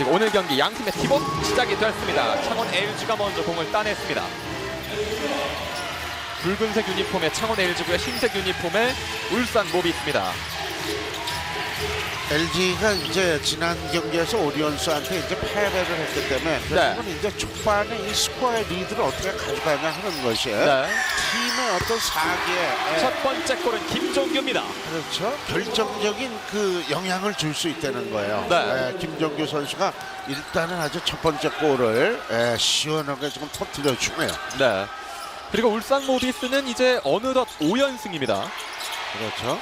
그리고 오늘 경기 양 팀의 팀업 시작이 되었습니다. 창원 LG가 먼저 공을 따냈습니다. 붉은색 유니폼의 창원 LG고요. 흰색 유니폼의 울산 모비스입니다. LG가 이제 지난 경기에서 오리온스한테 이제 패배를 했기 때문에 결국은 이제 초반에 이 스코어의 리드를 어떻게 가져가냐 하는 것이 네. 팀의 어떤 사기에 첫 번째 골은 김종규입니다. 그렇죠 결정적인 그 영향을 줄 수 있다는 거예요. 네. 예, 김정규 선수가 일단은 아주 첫 번째 골을 예, 시원하게 지금 터뜨려 주네요. 네. 그리고 울산 모비스는 이제 어느덧 5연승입니다. 그렇죠.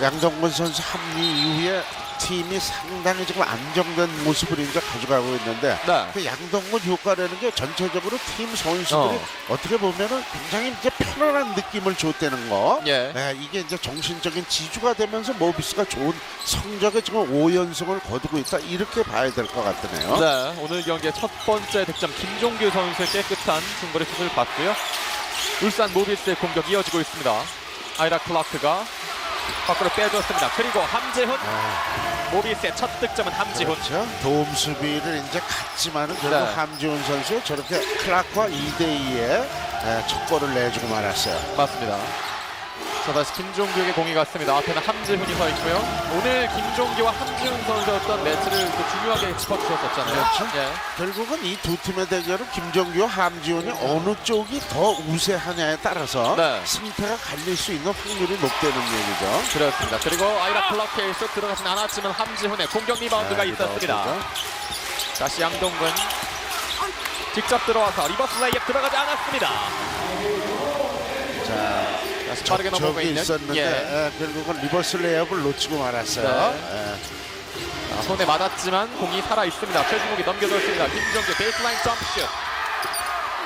양정근 선수 합류 이후에 팀이 상당히 지금 안정된 모습을 이제 가져가고 있는데 네. 그 양동근 효과라는 게 전체적으로 팀 선수들이 어. 어. 떻게 보면은 굉장히 이제 편안한 느낌을 줬다는 거. 예. 네, 이게 이제 정신적인 지주가 되면서 모비스가 좋은 성적에 지금 5연승을 거두고 있다 이렇게 봐야 될 것 같으네요. 네, 오늘 경기의 첫 번째 득점 김종규 선수의 깨끗한 중거리 슛을 봤고요. 울산 모비스의 공격 이어지고 있습니다. 아이라 클라크가 밖으로 빼줬습니다. 그리고 함재훈 아, 모비스의 첫 득점은 함지훈. 그렇죠. 도움 수비를 이제 갔지만은 결국 네. 함지훈 선수 저렇게 클라크와 2대 2의 첫 골을 내주고 말았어요. 맞습니다. 자 다시 김종규에게 공이 갔습니다. 앞에는 함지훈이 서 있고요. 오늘 김종규와 함지훈 어떤 매치를 또 중요하게 짚어주셨었잖아요. 그렇죠. 예. 결국은 이 두 팀의 대결은 김정규와 함지훈이 어느 쪽이 더 우세하냐에 따라서 네. 승패가 갈릴 수 있는 확률이 높다는 얘기죠. 그렇습니다. 그리고 아이라 클라크의 슛 들어가진 않았지만 함지훈의 공격 리바운드가 네, 있었습니다. 다시 양동근 직접 들어와서 리버스 레이업 들어가지 않았습니다. 자, 다시 빠르게 넘어가 있는 있었는데 예. 예, 결국은 리버스 레이업을 놓치고 말았어요. 네. 예. 자, 손에 맞았지만 공이 살아 있습니다. 최준욱이 넘겨줬습니다. 김정규 베이스라인 점프슛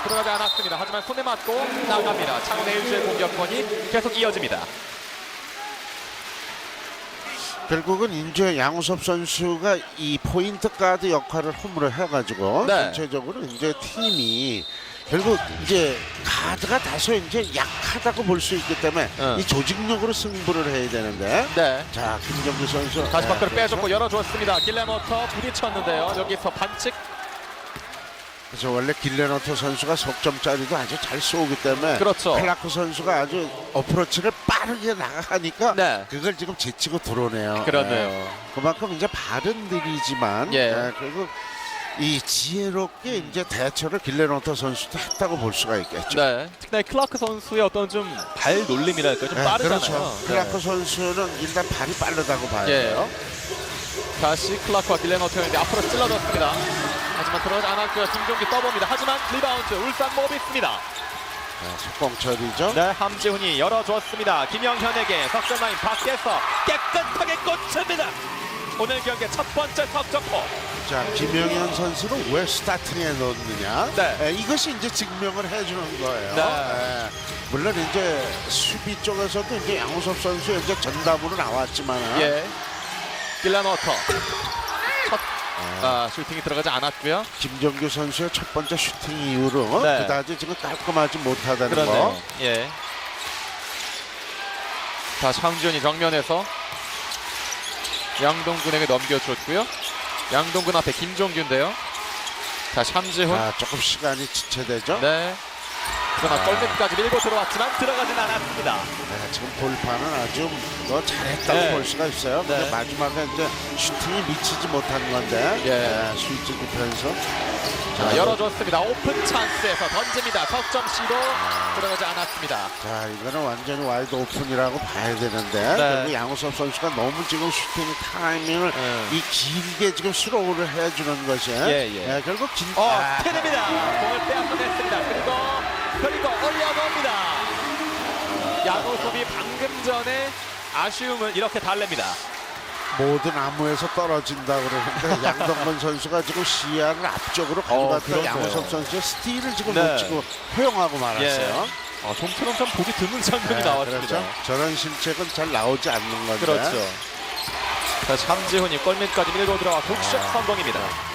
들어가지 않았습니다. 하지만 손에 맞고 나갑니다. 창원 LG의 공격권이 계속 이어집니다. 결국은 이제 양우섭 선수가 이 포인트 가드 역할을 홈으로 해가지고 네. 전체적으로 이제 팀이 결국 이제 가드가 다소 이제 약하다고 볼 수 있기 때문에 응. 이 조직력으로 승부를 해야 되는데 네. 자 김정규 선수 다시 네, 밖으로 그렇죠. 빼줬고 열어줬습니다. 길레모터 부딪혔는데요. 여기서 반칙 그래서 원래 길레노토 선수가 석점짜리도 아주 잘 쏘기 때문에 그렇죠. 클라크 선수가 아주 어프로치를 빠르게 나가니까 네. 그걸 지금 제치고 들어오네요. 그렇네요. 네. 그만큼 이제 발은 느리지만 예. 네, 결국 이 지혜롭게 이제 대처를 길레노토 선수도 했다고 볼 수가 있겠죠. 네. 특히나 이 클라크 선수의 어떤 좀 발 놀림이랄까 좀 네, 빠르잖아요. 그렇죠. 네. 클라크 선수는 일단 발이 빠르다고 봐야 예. 돼요. 다시 클라크와 길레모터였는데 앞으로 찔러줬습니다. 하지만 들어가지 않았고요. 김종기 떠봅니다. 하지만 리바운드 울산 모비스입니다. 네, 속공 처리죠. 네, 함지훈이 열어줬습니다. 김영현에게 석점 라인 밖에서 깨끗하게 꽂힙니다. 오늘 경기 첫 번째 석점포. 자, 김영현 선수를 왜 스타팅에 넣느냐? 네. 에, 이것이 이제 증명을 해주는 거예요. 네. 에, 물론 이제 수비 쪽에서도 이제 양우섭 선수 이제 전담으로 나왔지만, 예. 길레모터. 첫 아, 슈팅이 들어가지 않았고요. 김정규 선수의 첫 번째 슈팅 이후로 네. 그다지 지금 깔끔하지 못하다는. 거. 예. 다시 황지훈이 정면에서 양동근에게 넘겨줬고요. 양동근 앞에 김종규인데요. 다시 함지훈. 자, 조금 시간이 지체되죠. 네. 그러나 골밑까지 밀고 들어왔지만 들어가진 않았습니다. 네, 지금 돌파는 아주 뭐 잘했다고 네. 볼 수가 있어요. 근데 네. 마지막에 이제 슈팅이 미치지 못한 건데 예. 네, 스위치 디펜서. 자, 열어줬습니다. 오픈 찬스에서 던집니다. 석점 시도 들어가지 않았습니다. 자 이거는 완전히 와이드 오픈이라고 봐야 되는데 네. 결국 양우섭 선수가 너무 지금 슈팅 타이밍을 네. 이 길게 지금 스로우를 해주는 것이 예, 예. 네, 결국 긴 어, 아, 테입니다 공을 빼앗아냈습니다. 그리고 양호섭이 방금 전에 아쉬움을 이렇게 달랩니다. 모든 나무에서 떨어진다 그러는데 양동근 선수가 지금 시야를 앞쪽으로 어, 가져갔던 그러네요. 양우섭 선수의 스틸을 지금 네. 놓치고 허용하고 말았어요. 어, 좀처럼 참 보기 드문 장면이 네, 나왔습니다. 그렇죠? 저런 실책은 잘 나오지 않는 건데. 그렇죠. 다시 함지훈이 골밑까지 밀고 들어와 독샷 아. 성공입니다.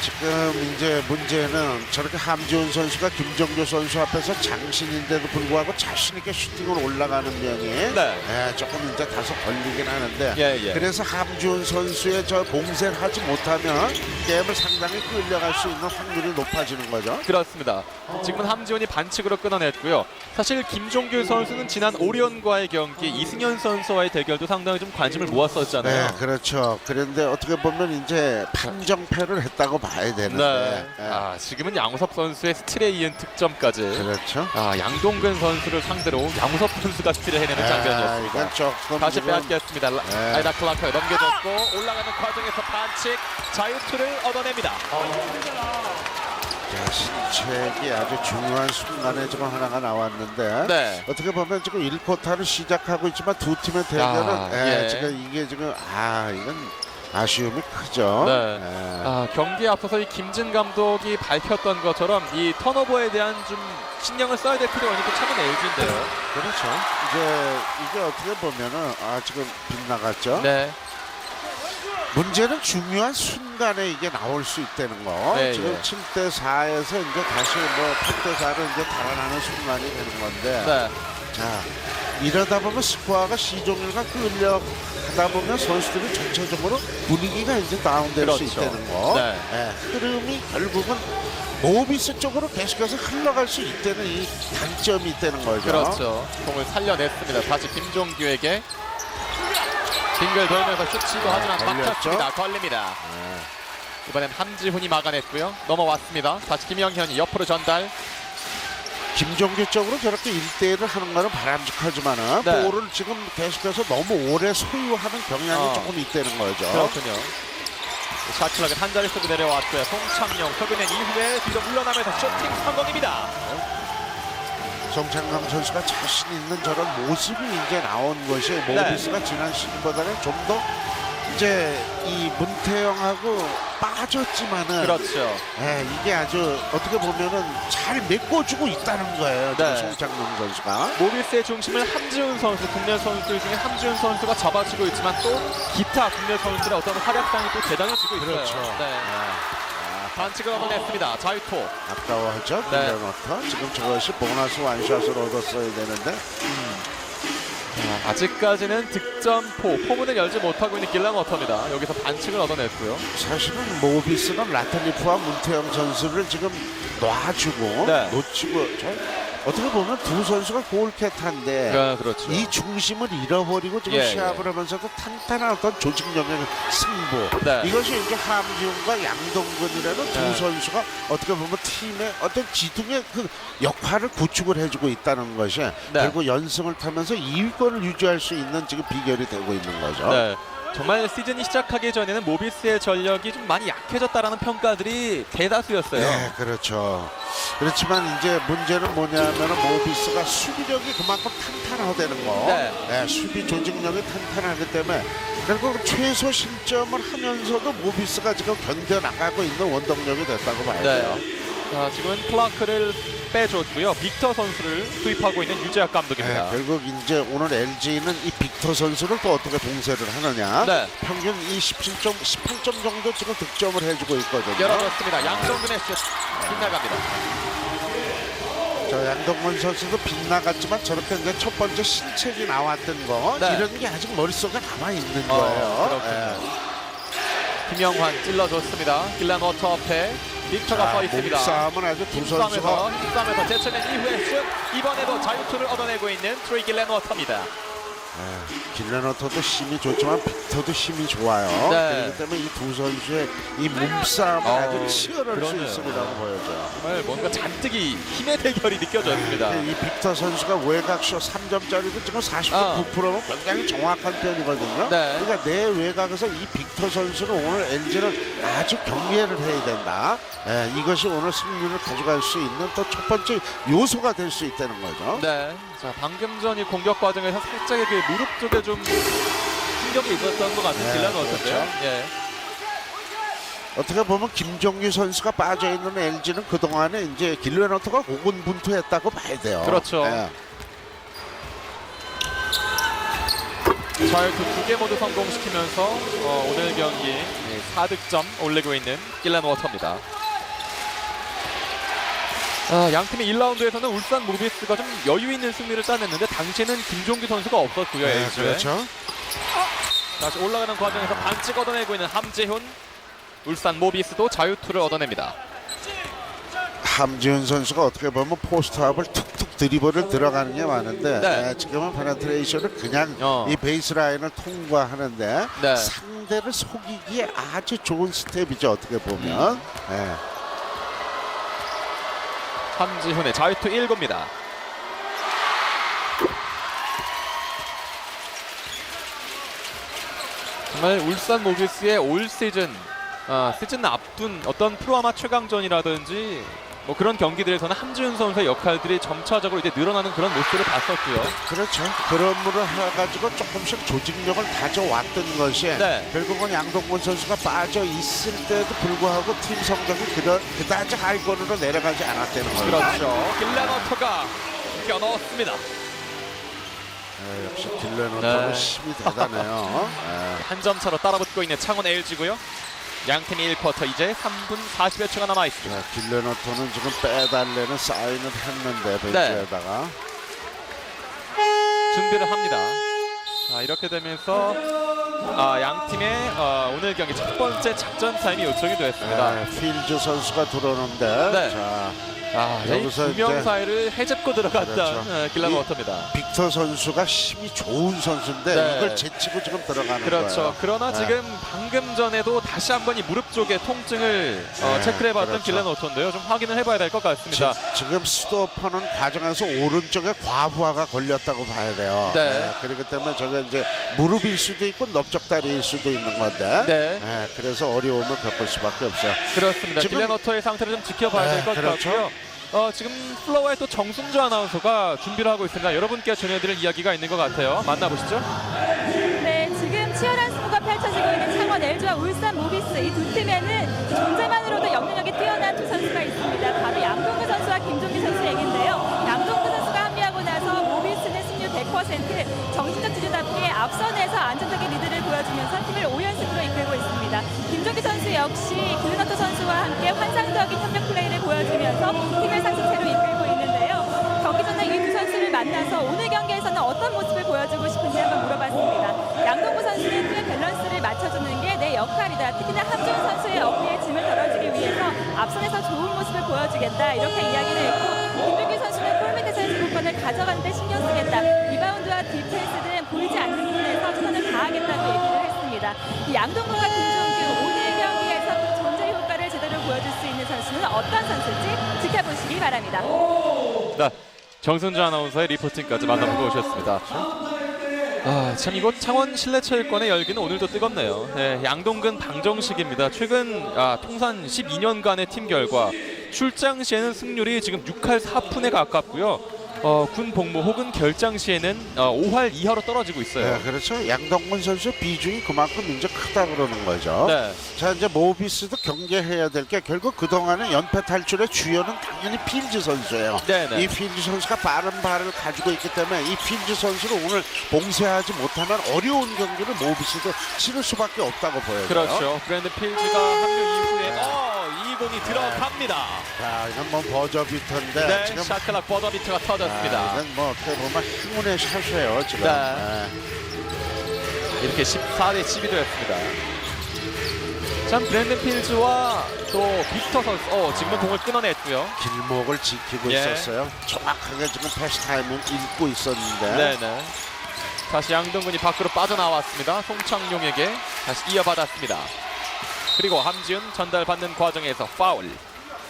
지금 이제 문제는 저렇게 함지훈 선수가 김정규 선수 앞에서 장신인데도 불구하고 자신 있게 슈팅으로 올라가는 면이 네. 예, 조금 이제 다소 걸리긴 하는데 예, 예. 그래서 함지훈 선수의 저 봉쇄를 하지 못하면 게임을 상당히 끌려갈 수 있는 확률이 높아지는 거죠. 그렇습니다. 지금은 함지훈이 반칙으로 끊어냈고요. 사실 김종규 선수는 지난 오리온과의 경기 이승현 선수와의 대결도 상당히 좀 관심을 모았었잖아요. 네, 그렇죠. 그런데 어떻게 보면 이제 판정패를 했다고 봐야 되는데. 네. 예. 아, 지금은 양우섭 선수의 스틸에 이은 득점까지. 그렇죠. 아, 양동근 선수를 상대로 양우섭 선수가 스틸을 해내는 아, 장면이었습니다. 이건 조금 다시 지금 빼앗겼습니다. 라- 네. 아이다 클라크 넘겨줬고 올라가는 과정에서 반칙 자유투를 얻어냅니다. 자, 신책이 아주 중요한 순간에 지금 하나가 나왔는데 네. 어떻게 보면 지금 1쿼터를 시작하고 있지만 두 팀의 대결은 아, 예, 예. 지금 이게 지금 아 이건 아쉬움이 크죠. 네. 예. 아, 경기에 앞서서 이 김진 감독이 밝혔던 것처럼 이 턴오버에 대한 좀 신경을 써야 될 필요가 있는 게 참은 LG인데요. 그렇죠. 이제 이게 어떻게 보면은 아 지금 빗나갔죠. 네. 문제는 중요한 순간에 이게 나올 수 있다는 거. 네, 지금 예. 7대 4에서 이제 다시 뭐 8대 4로 이제 달아나는 순간이 되는 건데. 네. 자 이러다 보면 스코어가 시종일관 끌려가다 보면 선수들이 전체적으로 분위기가 이제 다운될 수 그렇죠. 있다는 거. 네. 예, 흐름이 결국은 모비스 쪽으로 계속해서 흘러갈 수 있다는 이 단점이 있다는 거죠. 그렇죠. 공을 살려냈습니다. 다시 김종규에게 빙글 돌면서 슛 시도하지만 걸렸죠? 막혔습니다. 걸립니다. 예. 이번엔 함지훈이 막아냈고요. 넘어왔습니다. 다시 김영현이 옆으로 전달. 김종규 쪽으로 저렇게 1대1을 하는 거는 바람직하지만은 네. 볼을 지금 계속해서 너무 오래 소유하는 경향이 어. 조금 있다는 거죠. 그렇군요. 샤클락은 한 자리 속에 내려왔고요. 송창용 펴그낸 이후에 뒤로 물러나면서 쇼팅 성공입니다. 정창강 선수가 자신 있는 저런 모습이 이제 나온 것이 모비스가 지난 시즌보다는 좀더 이제 이 문태영하고 빠졌지만은 그렇죠. 예, 이게 아주 어떻게 보면은 잘 메꿔주고 있다는 거예요. 네. 송창용 선수가. 모비스의 중심을 함지훈 선수, 국내 선수들 중에 함지훈 선수가 잡아주고 있지만 또 기타 국내 선수들의 어떤 활약상이 또 대단해지고 있어요. 그렇죠. 네. 예. 반칙을 얻어냈습니다. 자유토. 아까워하죠. 네. 빌려놓고 지금 저것이 보너스 완샷을 얻었어야 되는데 아직까지는 득점포, 포문을 열지 못하고 있는 길란 워터입니다. 여기서 반칙을 얻어냈고요. 사실은 모비스는 라틀리프와 문태영 선수를 지금 놔주고 네. 놓치고 저, 어떻게 보면 두 선수가 골캐탄데 네, 그렇죠. 이 중심을 잃어버리고 지금 예, 시합을 하면서도 탄탄한 어떤 조직력의 승부 네. 이것이 이제 함지훈과 양동근이라는 두 네. 선수가 어떻게 보면 팀의 어떤 지둥의 그 역할을 구축을 해주고 있다는 것이 네. 결국 연승을 타면서 2위권을 유지할 수 있는 지금 비결이 되고 있는 거죠. 네. 정말 시즌이 시작하기 전에는 모비스의 전력이 좀 많이 약해졌다라는 평가들이 대다수였어요. 네, 그렇죠. 그렇지만 이제 문제는 뭐냐면은 모비스가 수비력이 그만큼 탄탄하다는 거. 네. 수비 조직력이 탄탄하기 때문에 결국 최소 실점을 하면서도 모비스가 지금 견뎌 나가고 있는 원동력이 됐다고 봐야 돼요. 네. 자, 지금은 클라크를 빼줬고요. 빅터 선수를 투입하고 있는 유재학 감독입니다. 네, 결국 이제 오늘 LG는 이 빅터 선수를 또 어떻게 봉쇄를 하느냐. 네. 평균 이 17점, 18점 정도 지금 득점을 해주고 있거든요. 열어줬습니다. 양동근의 슛 빗나갑니다. 저 양동근 선수도 빗나갔지만 저렇게 이제 첫 번째 신책이 나왔던 거 네. 이런 게 아직 머릿속에 남아 있는 어, 거예요. 그렇군요. 예. 김영환 찔러줬습니다. 길란 워터 앞에 자, 서 있습니다. 몸싸움은 아주 두 힘싸움에서 선수가 힘싸움에서 제쳐낸 이후에 슛 이번에도 자유투를 얻어내고 있는 트레이 길란 워터입니다. 예, 길레너터도 힘이 좋지만 빅터도 힘이 좋아요. 네. 그렇기 때문에 이 두 선수의 이 몸싸움은 어, 아주 치열할 그러네요. 수 있습니다고 보여져요. 정말 뭔가 잔뜩이 힘의 대결이 느껴졌습니다. 근데 이 빅터 선수가 외곽쇼 3점짜리도 지금 49%면 굉장히 정확한 편이거든요. 네. 그러니까 내 외곽에서 이 빅터 선수는 오늘 LG는 아주 경계를 해야 된다. 예, 이것이 오늘 승리를 가져갈 수 있는 또 첫 번째 요소가 될 수 있다는 거죠. 네. 자, 방금 전 이 공격 과정에서 살짝의 그 무릎 쪽에 좀 충격이 있었던 것 같은 네, 길란 워터인데요. 그렇죠. 예. 어떻게 보면 김종규 선수가 빠져 있는 LG는 그 동안에 이제 길레너터가 고군분투했다고 봐야 돼요. 그렇죠. 예. 자유투 두개 모두 성공시키면서 어, 오늘 경기 네, 4득점 올리고 있는 길란 워터입니다. 아, 양 팀의 1라운드에서는 울산 모비스가 좀 여유 있는 승리를 따냈는데 당시에는 김종규 선수가 없었고요. 네. 그렇죠. 다시 올라가는 과정에서 반칙 얻어내고 있는 함재훈 울산 모비스도 자유투를 얻어냅니다. 함지훈 선수가 어떻게 보면 포스트업을 툭툭 드리블을 들어가는 게 많은데 네. 에, 지금은 페네트레이션을 그냥 어. 이 베이스라인을 통과하는데 네. 상대를 속이기에 아주 좋은 스텝이죠 어떻게 보면 예. 함지훈의 자유투 1구입니다. 정말 울산 모비스의 올 시즌 아, 시즌 앞둔 어떤 프로아마 최강전이라든지 뭐 그런 경기들에서는 함지훈 선수의 역할들이 점차적으로 이제 늘어나는 그런 모습을 봤었고요. 그렇죠 그런 을 해가지고 조금씩 조직력을 가져왔던 것이 네. 결국은 양동근 선수가 빠져 있을 때도 불구하고 팀 성적이 그다, 그다지 하위권으로 내려가지 않았다는 거죠 그렇죠. 길라너터가 껴넣었습니다. 예, 역시 딜레노트는 네. 힘이 대단해요 예. 한점 차로 따라붙고 있는 창원 LG고요. 양팀이 1쿼터 이제 3분 40여 초가 남아 있습니다. 자, 딜레노토는 지금 빼달래는 사인을 했는데 벤치에다가 준비를 합니다. 자, 이렇게 되면서 아, 양 팀의 어, 오늘 경기 첫 번째 작전 타임이 요청이 되었습니다. 네, 필즈 선수가 들어오는데 네. 자 아, 여기서 두명 사이를 헤집고 들어갔던 그렇죠. 어, 길란 이- 워터입니다. 빅터 선수가 힘이 좋은 선수인데 네. 이걸 제치고 지금 들어가는 그렇죠. 거예요. 그러나 네. 지금 방금 전에도 다시 한번 이 무릎 쪽에 통증을 어, 네, 체크를 해봤던 그렇죠. 길란 워터인데요. 좀 확인을 해봐야 될 것 같습니다. 지, 금 스톱하는 과정에서 오른쪽에 과부하가 걸렸다고 봐야 돼요. 네. 그렇기 때문에 저게 이제 무릎일 수도 있고 넓적다리일 수도 있는 건데. 네. 네, 그래서 어려움을 겪을 수밖에 없어요. 그렇습니다. 길란 워터의 상태를 좀 지켜봐야 될 네, 것 그렇죠. 같고요. 어, 지금 플로어에 또 정순주 아나운서가 준비를 하고 있습니다. 여러분께 전해드릴 이야기가 있는 것 같아요. 만나보시죠. 네, 지금 치열한 승부가 펼쳐지고 있는 창원 LG와 울산 모비스 이 두 팀에는 존재만으로도 영향력이 뛰어난 두 선수가 있습니다. 바로 양동근 선수와 김종규 선수 얘긴데요. 양동근 선수가 합류하고 나서 모비스는 승률 100% 정신적 지주답게 앞선에서 안정적인 리드를 보여주면서 팀을 5연승으로 이끌고 있습니다. 김종규 선수 역시 길르너트 선수와 함께 환상적인 협력 플레이를 보여주면서 팀을 상승세로 이끌고 있는데요. 경기 전에 이 두 선수를 만나서 오늘 경기에서는 어떤 모습을 보여주고 싶은지 한번 물어봤습니다. 양동구 선수는 팀의 밸런스를 맞춰주는 게 내 역할이다. 특히나 함준 선수의 어깨에 짐을 덜어주기 위해서 앞선에서 좋은 모습을 보여주겠다. 이렇게 이야기를 했고 김준규 선수는 골밑에서의 주도권을 가져가는데 신경 쓰겠다. 리바운드와 디펜스 등 보이지 않는 부분에서 최선을 다하겠다고 얘기를 했습니다. 이 양동구와 김종규 선수는 어떤 선수인지 지켜보시기 바랍니다. 네, 정순주 아나운서의 리포팅까지 만나보고 오셨습니다. 아, 참 이곳 창원 실내체육관의 열기는 오늘도 뜨겁네요. 네, 양동근 방정식입니다. 최근 아, 통산 12년간의 팀 결과 출장 시에는 승률이 지금 6할 4푼에 가깝고요. 어, 군 복무 혹은 결장 시에는 어, 5할 2하로 떨어지고 있어요. 네, 그렇죠. 양동근 선수 비중이 그만큼 이제 크다 그러는 거죠. 네. 자 이제 모비스도 경계해야 될 게 결국 그동안은 연패 탈출의 주연은 당연히 필즈 선수예요. 네 네. 이 필즈 선수가 빠른 발을 가지고 있기 때문에 이 필즈 선수를 오늘 봉쇄하지 못하면 어려운 경기를 모비스도 치를 수밖에 없다고 보여요. 그렇죠. 브랜드 필즈가 합류 이후에 어, 이 공이 들어갑니다. 자 이건 뭐 버저비터인데 네, 지금 샤클락 버더비트가 아, 터졌습니다. 이건 뭐 어떻게 보면 행운의 샷이에요 지금. 네. 이렇게 14대 12도 였습니다. 참 브랜든 필즈와 또 빅터 선수, 어 지금은 공을 끊어냈고요. 길목을 지키고 예. 있었어요. 정확하게 지금 패스 타임을 읽고 있었는데. 네네. 다시 양동근이 밖으로 빠져나왔습니다. 송창용에게 다시 이어받았습니다. 그리고 함지훈 전달받는 과정에서 파울.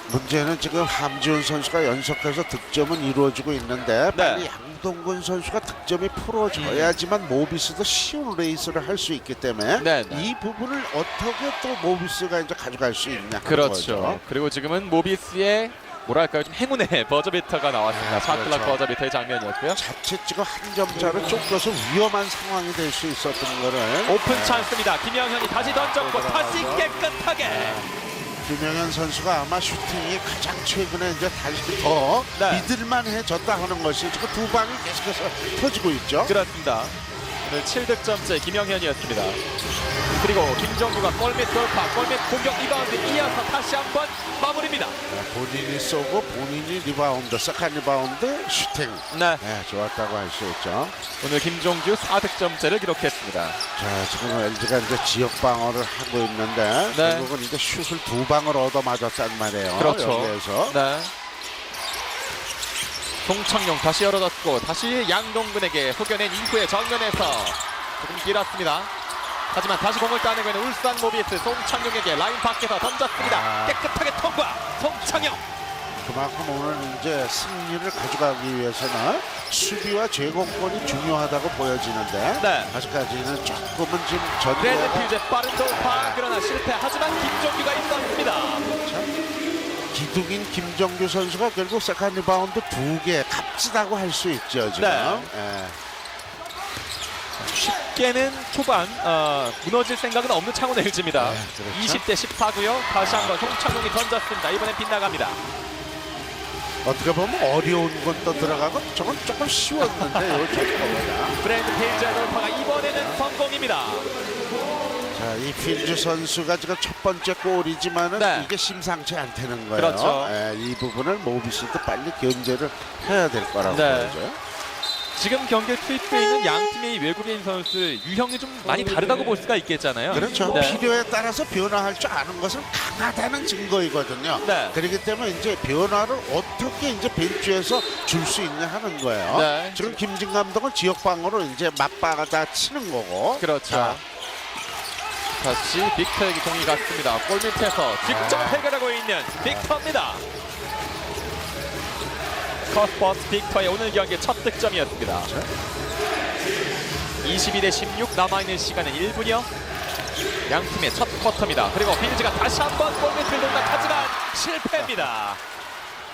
문제는 지금 함지훈 선수가 연속해서 득점은 이루어지고 있는데 네. 빨리 양동근 선수가 득점이 풀어져야지만 모비스도 쉬운 레이스를 할 수 있기 때문에 네, 네. 이 부분을 어떻게 또 모비스가 이제 가져갈 수 있냐 그렇죠. 거죠. 그리고 지금은 모비스의 뭐랄까요 좀 행운의 버저비터가 나왔습니다. 네, 샤클락 그렇죠. 버저비터의 장면이었고요. 자칫 지금 한 점차로 쫓겨서 위험한 상황이 될 수 있었던 거를 오픈 네. 찬스입니다. 김영현이 다시 던졌고 또 다시. 깨끗하게. 김영현 선수가 아마 슈팅이 가장 최근에 이제 다시 더 네. 믿을만해졌다 하는 것이 지금 두 방이 계속해서 터지고 있죠. 그렇습니다. 오늘 7득점째 김영현이었습니다. 그리고 김정규가 골밑 돌파, 골밑 공격 리바운드 이어서 다시 한번 마무리입니다. 네, 본인이 쏘고 본인이 리바운드, 세컨 리바운드, 슈팅. 네, 네, 좋았다고 할 수 있죠. 오늘 김종규 4득점째를 기록했습니다. 자, 지금 LG가 이제 지역 방어를 하고 있는데 네. 결국은 이제 슛을 두 방을 얻어 맞았단 말이에요. 그렇죠. 여기에서. 네. 송창용 다시 열어졌고 다시 양동근에게 속여낸 이후에 정면에서 조금 길었습니다. 하지만 다시 공을 따내고 있는 울산 모비스 송창용에게 라인 밖에서 던졌습니다. 아. 깨끗하게 통과. 송창용. 그만큼 오늘 이제 승리를 가져가기 위해서는 수비와 제공권이 중요하다고 보여지는데 네. 아직까지는 조금은 지금 전개가 레드필드의 빠른 돌파 그러나 실패 하지만 김종규가 있었습니다. 기둥인 김정규 선수가 결국 세컨 리바운드 두 개 값지다고 할 수 있죠 지금. 네. 예. 쉽게는 초반 어, 무너질 생각은 없는 창원 LG입니다. 네, 그렇죠. 20대 14고요. 다시 한번 송창용이 던졌습니다. 이번엔 빗나갑니다. 어떻게 보면 어려운 것도 들어가고 저건 조금 쉬웠는데 요. 브랜드 페이지의 돌파가 이번에는 성공입니다. 자, 이 필즈 선수가 지금 첫 번째 골이지만은 네. 이게 심상치 않다는 거예요. 그렇죠. 예, 이 부분을 모비스도 빨리 견제를 해야 될 거라고 네. 보여져요. 지금 경기에 투입되어 있는 양 팀의 외국인 선수 유형이 좀 많이 다르다고 볼 수가 있겠잖아요. 그렇죠. 네. 필요에 따라서 변화할 줄 아는 것은 강하다는 증거이거든요. 네. 그렇기 때문에 이제 변화를 어떻게 이제 벤치에서 줄 수 있냐 하는 거예요. 네. 지금 김진 감독은 지역 방어로 이제 맞바다 치는 거고. 그렇죠. 자, 다시 빅터에게 공이 갔습니다. 골 밑에서 직접 아. 해결하고 있는 빅터입니다. 커스퍼스 빅터의 오늘 경기 첫 득점이었습니다. 22대 16 남아있는 시간은 1분여. 양 팀의 첫 쿼터입니다. 그리고 빌즈가 다시 한번 골 밑을 농락하지만 실패입니다.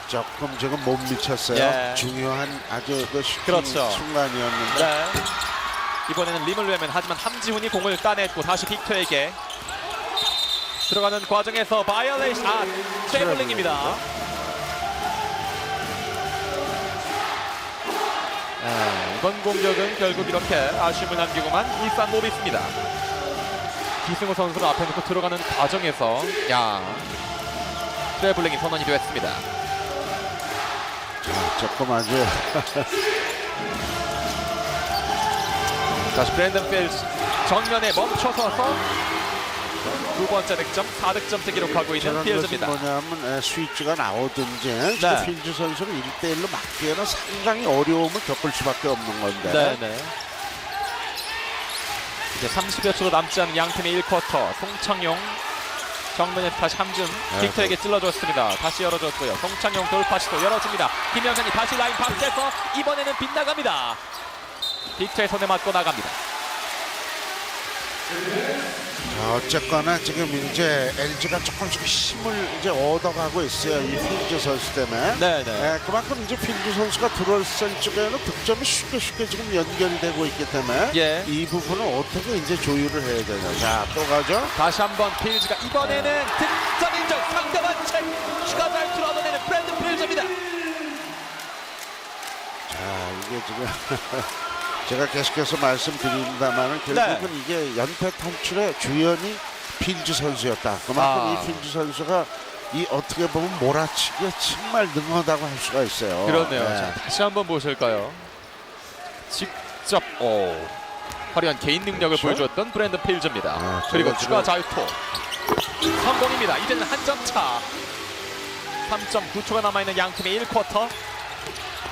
조금 지금 못 미쳤어요. 예. 중요한 아주 그 슈팅 그렇죠. 순간이었는데. 네. 이번에는 림을 외면 하지만 함지훈이 공을 따냈고 다시 빅터에게 들어가는 과정에서 바이올레이션 아 트래블링입니다. 네, 이번 공격은 결국 이렇게 아쉬움을 남기고만 일산 모비스입니다. 기승호 선수를 앞에 놓고 들어가는 과정에서 야 트래블링이 선언이 되었습니다. 자, 조금 아주 다시 브랜든 필스 정면에 멈춰서서 두 번째 득점, 4득점째 기록하고 있는 필즈입니다. 뭐냐면 에, 스위치가 나오든지 네. 필즈 선수는 1대1로 맞기에는 상당히 어려움을 겪을 수밖에 없는 건데 네, 네. 이제 30여 초도 남지 않은 양 팀의 1쿼터. 송창용 정면에 다시 함준 네, 빅터에게 찔러줬습니다. 다시 열어줬고요. 송창용 돌파 시도 열어줍니다. 김영현이 다시 라인 밖에서 이번에는 빗나갑니다. 빅터의 손에 맞고 나갑니다. 자, 어쨌거나 지금 이제 LG가 조금씩 힘을 이제 얻어가고 있어요 이 필즈 선수 때문에 네, 네. 에, 그만큼 이제 필즈 선수가 들어올 쪽에는 득점이 쉽게 쉽게 지금 연결이 되고 있기 때문에 예. 이 부분을 어떻게 이제 조율을 해야 되냐 자 또 가죠 다시 한번 필즈가 이번에는 득점 인정 상대방 책 추가 발투를 얻어내는 브랜드 필즈입니다. 자 이게 지금 제가 계속해서 말씀드립니다만 결국은 네. 이게 연패 탈출의 주연이 필즈 선수였다. 그만큼 아. 이 필즈 선수가 이 어떻게 보면 몰아치기에 정말 능하다고 할 수가 있어요. 그렇네요. 네. 자, 다시 한번 보실까요? 직접 오, 화려한 개인 능력을 그렇죠? 보여주었던 브랜드 필즈입니다. 네, 그리고 제가 추가 자유투 성공입니다. 이제는 한 점 차. 3.9초가 남아있는 양 팀의 1쿼터.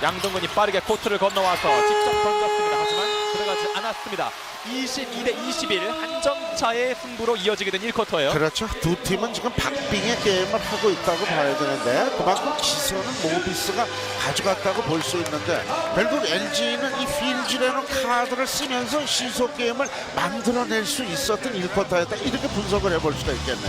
양동근이 빠르게 코트를 건너와서 직접 던졌습니다. 들어가지 않았습니다. 22대 21 한점 차의 승부로 이어지게 된 1쿼터예요. 그렇죠. 두 팀은 지금 박빙의 게임을 하고 있다고 봐야 되는데 그만큼 기선은 모비스가 가져갔다고 볼 수 있는데 결국 LG는 이 필즈라는 카드를 쓰면서 시속 게임을 만들어낼 수 있었던 1쿼터였다 이렇게 분석을 해볼 수가 있겠네요.